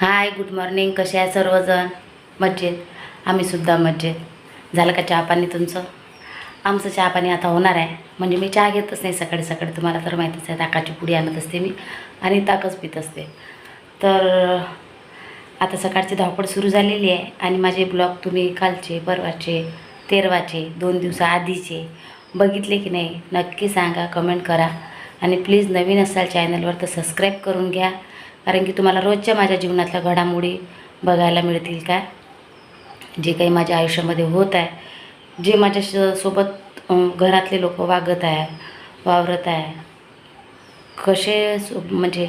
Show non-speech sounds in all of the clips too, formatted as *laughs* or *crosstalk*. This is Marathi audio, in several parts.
हाय गुड मॉर्निंग कसे आहे सर्वजण? मज्जेत आम्हीसुद्धा मज्जेत झालं का चहा पाणी तुमचं? आमचं चहा पाणी आता होणार आहे. म्हणजे मी चहा घेतच नाही सकाळी सकाळी. तुम्हाला तर माहीतच आहे ताकाची पुडी आणत असते मी आणि ताकच पित असते. तर आता सकाळची धावपळ सुरू झालेली आहे आणि माझे ब्लॉग तुम्ही कालचे परवाचे तेरवाचे दोन दिवसाआधीचे बघितले की नाही नक्की सांगा कमेंट करा आणि प्लीज नवीन असाल चॅनलवर तर सबस्क्राईब करून घ्या. कारण की तुम्हाला रोजच्या माझ्या जीवनातल्या घडामोडी बघायला मिळतील काय जे काही माझ्या आयुष्यामध्ये होत आहे जे माझ्या श- सोबत घरातले लोक वागत आहे वावरत आहे कसे सो- म्हणजे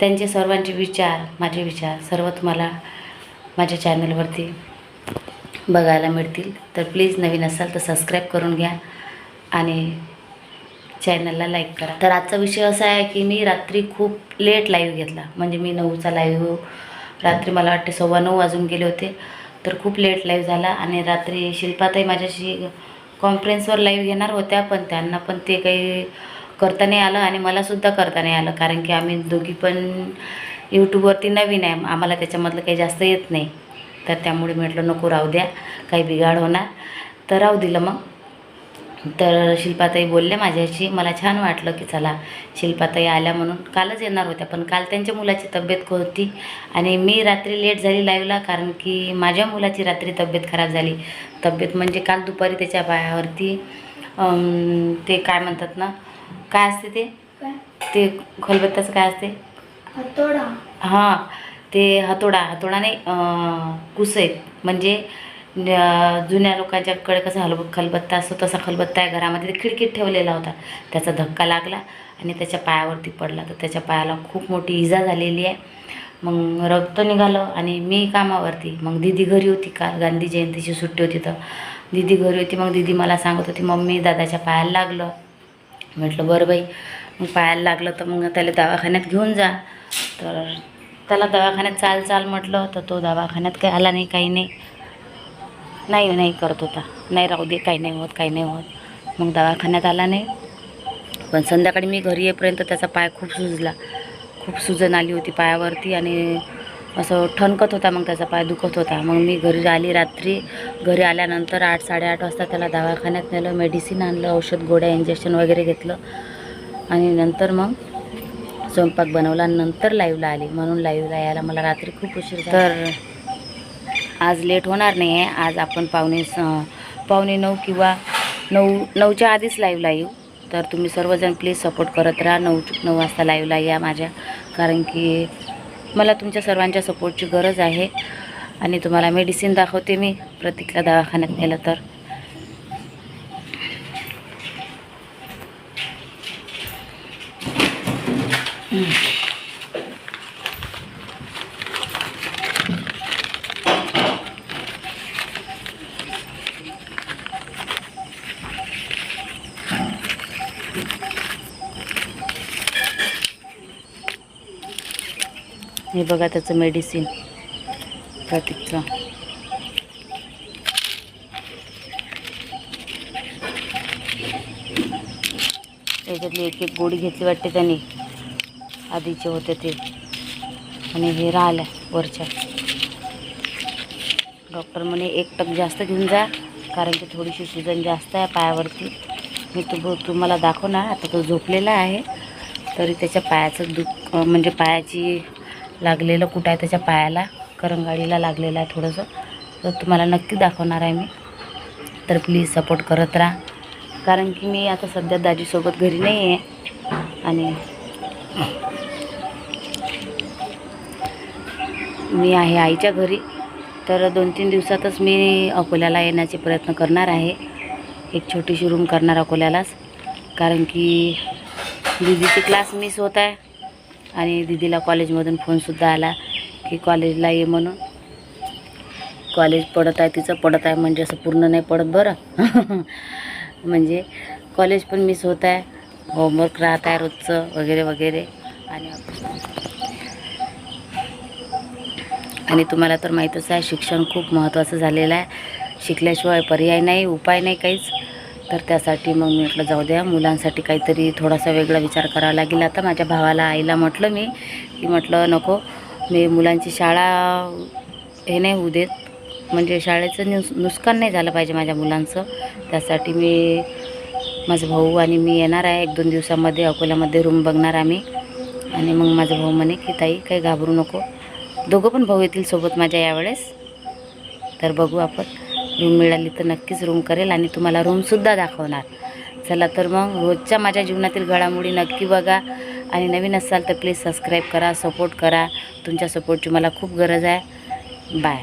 त्यांचे सर्वांचे विचार माझे विचार सर्व तुम्हाला माझ्या चॅनलवरती बघायला मिळतील. तर प्लीज नवीन असाल तर सबस्क्राईब करून घ्या आणि चॅनलला लाईक करा. तर आजचा विषय असा आहे की मी रात्री खूप लेट लाईव्ह घेतला. म्हणजे मी नऊचा लाईव्ह रात्री मला वाटते सव्वा नऊ वाजून गेले होते. तर खूप लेट लाईव्ह झाला आणि रात्री शिल्पाताई माझ्याशी कॉन्फरन्सवर लाईव्ह घेणार होत्या पण त्यांना पण ते काही करता नाही आलं आणि मलासुद्धा करता नाही आलं. कारण की आम्ही दोघी पण यूट्यूबवरती नवीन आहे. आम्हाला त्याच्यामधलं काही जास्त येत नाही. तर त्यामुळे म्हटलं नको राहू द्या. काही बिघाड होणार. तर राहू दिलं मग. तर शिल्पाताई बोलल्या माझ्याशी मला छान वाटलं की चला शिल्पाताई आल्या म्हणून कालच येणार होत्या पण काल त्यांच्या मुलाची तब्येत होती आणि मी रात्री लेट झाली लाईव्हला कारण की माझ्या मुलाची रात्री तब्येत खराब झाली. तब्येत म्हणजे काल दुपारी त्याच्या पायावरती ते काय म्हणतात ना काय असते ते? ते खलबत्त्याचं काय असते? हातोडा. हां ते हातोडा हातोडा नाही कुसैत म्हणजे जुन्या लोकांच्याकडे कसं हल खलबत्ता असतो तसा खलबत्ता आहे घरामध्ये खिडकीत ठेवलेला होता. त्याचा धक्का लागला आणि त्याच्या पायावरती पडला. तर त्याच्या पायाला खूप मोठी इजा झालेली आहे. मग रक्त निघालं आणि मी कामावरती. मग दिदी घरी होती काल. गांधी जयंतीची सुट्टी होती तर दिदी घरी होती. मग दिदी मला सांगत होती मम्मी दादाच्या पायाला लागलं. म्हटलं बरं बाई. मग पायाला लागलं तर मग त्याला दवाखान्यात घेऊन जा. तर त्याला दवाखान्यात चाल चाल म्हटलं. तर तो दवाखान्यात काही आला नाही काही नाही. नाही नाही करत होता. नाही राहू दे काही नाही होत काही नाही होत. मग दवाखान्यात आला नाही. पण संध्याकाळी मी घरी येईपर्यंत त्याचा पाय खूप सुजला. खूप सुजन आली होती पायावरती आणि असं ठणकत होता मग त्याचा पाय दुखत होता. मग मी घरी आली रात्री. घरी आल्यानंतर आठ साडेआठ वाजता त्याला दवाखान्यात नेलं मेडिसिन आणलं औषध गोड्या इंजेक्शन वगैरे घेतलं. आणि नंतर मग स्वयंपाक बनवला नंतर लाईव्हला आली. म्हणून लाईव्हला यायला मला रात्री खूप उशीर तर आज लेट होणार नाही आहे आज आपण पावणे स पावणे नऊ किंवा नऊ नऊच्या आधीच लाईव्हला येऊ. तर तुम्ही सर्वजण प्लीज सपोर्ट करत राहा. नऊ नऊ वाजता लाईव्हला या माझ्या. कारण की मला तुमच्या सर्वांच्या सपोर्टची गरज आहे. आणि तुम्हाला मेडिसिन दाखवते मी. प्रतीकला दवाखान्यात नेलं तर. हे बघा त्याचं मेडिसिन प्रतीकचं त्याच्यातली एक एक गोळी घेतली वाटते त्यांनी. आधीचे होते ते. आणि हे राहिलं वरच्या. डॉक्टर म्हणे एक टक जास्त घेऊन जा कारण की थोडीशी सुजन जास्त आहे पायावरती. मी तू तुम्हाला दाखवणार. आता तो झोपलेला आहे. तरी त्याच्या पायाचं दुख म्हणजे पायाची लागलेलं कुठं आहे त्याच्या पायाला करंगाडीला लागलेलं आहे थोडंसं. तर तुम्हाला नक्की दाखवणार आहे मी. तर प्लीज सपोर्ट करत राहा. कारण की मी आता सध्या दाजीसोबत घरी नाही आहे आणि मी आहे आईच्या घरी. तर दोन तीन दिवसातच मी अकोल्याला येण्याचे प्रयत्न करणार आहे. एक छोटीशी रूम करणार अकोल्यालाच. कारण की दीदीचे क्लास मिस होत आहे. आणि दिदीला कॉलेजमधून फोनसुद्धा आला की कॉलेजला ये म्हणून. कॉलेज पडत आहे तिचं पडत आहे म्हणजे असं पूर्ण नाही पडत बरं. *laughs* म्हणजे कॉलेज पण मिस होत आहे होमवर्क राहत आहे रोजचं वगैरे वगैरे. आणि आणि तुम्हाला तर माहीतच आहे शिक्षण खूप महत्त्वाचं झालेलं आहे. शिकल्याशिवाय पर्याय नाही उपाय नाही काहीच. तर त्यासाठी मग मी म्हटलं जाऊ द्या मुलांसाठी काहीतरी थोडासा वेगळा विचार करावा लागेल. आता माझ्या भावाला आईला म्हटलं मी की म्हटलं नको मी मुलांची शाळा हे नाही होऊ देत. म्हणजे शाळेचं नुस नुकसान नाही झालं पाहिजे माझ्या मुलांचं. त्यासाठी मी माझा भाऊ आणि मी येणार आहे. एक दोन दिवसामध्ये अकोल्यामध्ये रूम बघणार आम्ही. आणि मग माझा भाऊ म्हणे की ताई काही घाबरू नको. दोघं पण भाऊ येतील सोबत माझ्या यावेळेस. तर बघू आपण. रूम मिळाली तर नक्कीच रूम करेल आणि तुम्हाला रूमसुद्धा दाखवणार. चला तर मग रोजच्या माझ्या जीवनातील घडामोडी नक्की बघा. आणि नवीन असाल तर प्लीज सबस्क्राईब करा सपोर्ट करा. तुमच्या सपोर्टची मला खूप गरज आहे. बाय